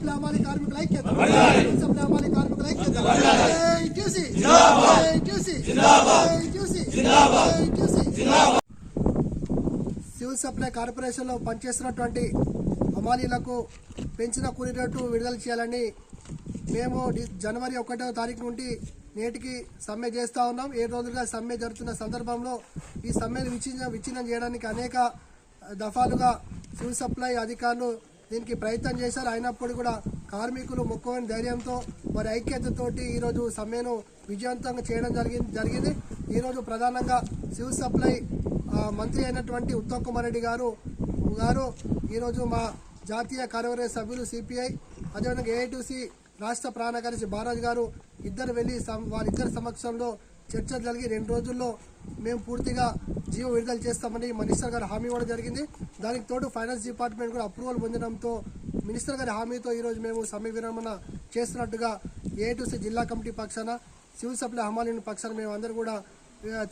Supply అమ్మాలి కార్మికుల ఐక్యత. సివిల్ సప్లై అమ్మాలి కార్మికుల ఐక్యత TC TC TC TC civil supply కార్పొరేషన్లో పనిచేస్తున్నటువంటి హమాలీలకు పెంచిన కూలీ రేటు విడుదల చేయాలని మేము జనవరి ఒకటో తారీఖు నుండి నేటికి సమ్మె చేస్తూ ఉన్నాం. ఏడు రోజులుగా సమ్మె జరుగుతున్న సందర్భంలో ఈ సమ్మెను విచ్ఛిన్న విచ్ఛిన్నం చేయడానికి అనేక దఫాలుగా సివిల్ సప్లై అధికారులు దీనికి ప్రయత్నం చేశారు. అయినప్పుడు కూడా కార్మికులు మొక్కవని ధైర్యంతో మరి ఐక్యతతోటి ఈరోజు సమ్మెను విజయవంతంగా చేయడం జరిగింది. జరిగింది ఈరోజు ప్రధానంగా సివిల్ సప్లై మంత్రి అయినటువంటి ఉత్తమ్ కుమార్ రెడ్డి గారు గారు ఈరోజు మా జాతీయ కార్యవర్గ సభ్యులు సిపిఐ అదేవిధంగా ఏఐటీసీ రాష్ట్ర ప్రాణ కార్యదర్శి బారాజ్ గారు ఇద్దరు వెళ్ళి సం- సమక్షంలో చర్చలు జరిగి రెండు రోజుల్లో మేము పూర్తిగా జీవో విడుదల చేస్తామని మినిస్టర్ గారు హామీ ఇవ్వడం జరిగింది. దానికి తోడు ఫైనాన్స్ డిపార్ట్మెంట్ కూడా అప్రూవల్ పొందడంతో మినిస్టర్ గారి హామీతో ఈరోజు మేము సమ్మె విరమణ చేస్తున్నట్టుగా ఏఐటీసీ జిల్లా కమిటీ పక్షాన సివిల్ సప్లై హమాలీని పక్షాన మేము అందరూ కూడా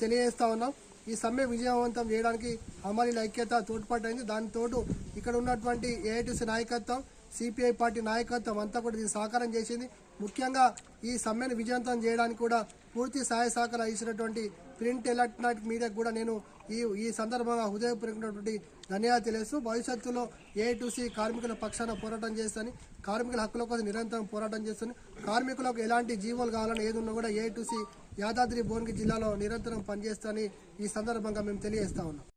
తెలియజేస్తా ఉన్నాం. ఈ సమ్మె విజయవంతం చేయడానికి హమాలీల ఐక్యత తోడ్పాటైంది దానితోడు ఇక్కడ ఉన్నటువంటి ఏఐటీసీ నాయకత్వం సిపిఐ పార్టీ నాయకత్వం అంతా కూడా దీనికి సహకారం చేసింది. ముఖ్యంగా ఈ సమ్మెను విజయవంతం చేయడానికి కూడా పూర్తి సహాయ సహకారం ఇచ్చినటువంటి ప్రింట్ ఎలక్ట్రానిక్ మీడియాకు కూడా నేను ఈ ఈ సందర్భంగా హృదయపూర్వకమైనటువంటి ధన్యవాదాలు తెలియస్తూ భవిష్యత్తులో ఏఐటీసీ కార్మికుల పక్షాన పోరాటం చేస్తాను కార్మికుల హక్కుల కోసం నిరంతరం పోరాటం చేస్తాను కార్మికులకు ఎలాంటి జీవోలు కావాలని ఏది ఉన్నా కూడా ఏఐటీసీ యాదాద్రి భువనగిరి జిల్లాలో నిరంతరం పనిచేస్తానని ఈ సందర్భంగా మేము తెలియజేస్తా ఉన్నాం.